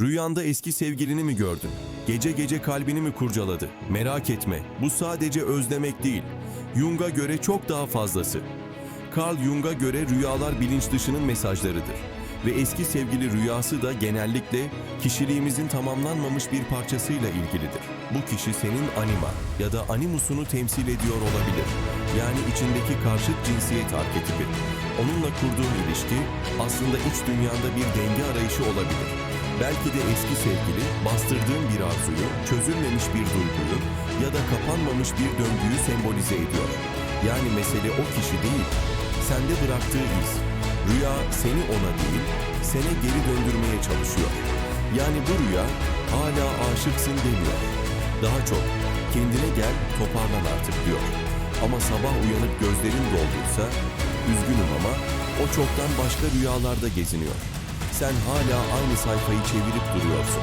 Rüyanda eski sevgilini mi gördün? Gece gece kalbini mi kurcaladı? Merak etme, bu sadece özlemek değil. Jung'a göre çok daha fazlası. Carl Jung'a göre rüyalar bilinç dışının mesajlarıdır. Ve eski sevgili rüyası da genellikle kişiliğimizin tamamlanmamış bir parçasıyla ilgilidir. Bu kişi senin anima ya da animusunu temsil ediyor olabilir. Yani içindeki karşıt cinsiyet arketipi. Onunla kurduğun ilişki aslında iç dünyanda bir denge arayışı olabilir. Belki de eski sevgili bastırdığın bir arzuyu, çözülmemiş bir duyguyu ya da kapanmamış bir döngüyü sembolize ediyor. Yani mesele o kişi değil, sende bıraktığı iz. Rüya seni ona değil, sene geri döndürmeye çalışıyor. Yani bu rüya hala aşıksın demiyor. Daha çok kendine gel toparlan artık diyor. Ama sabah uyanıp gözlerin dolduysa üzgünüm ama o çoktan başka rüyalarda geziniyor. Sen hala aynı sayfayı çevirip duruyorsun.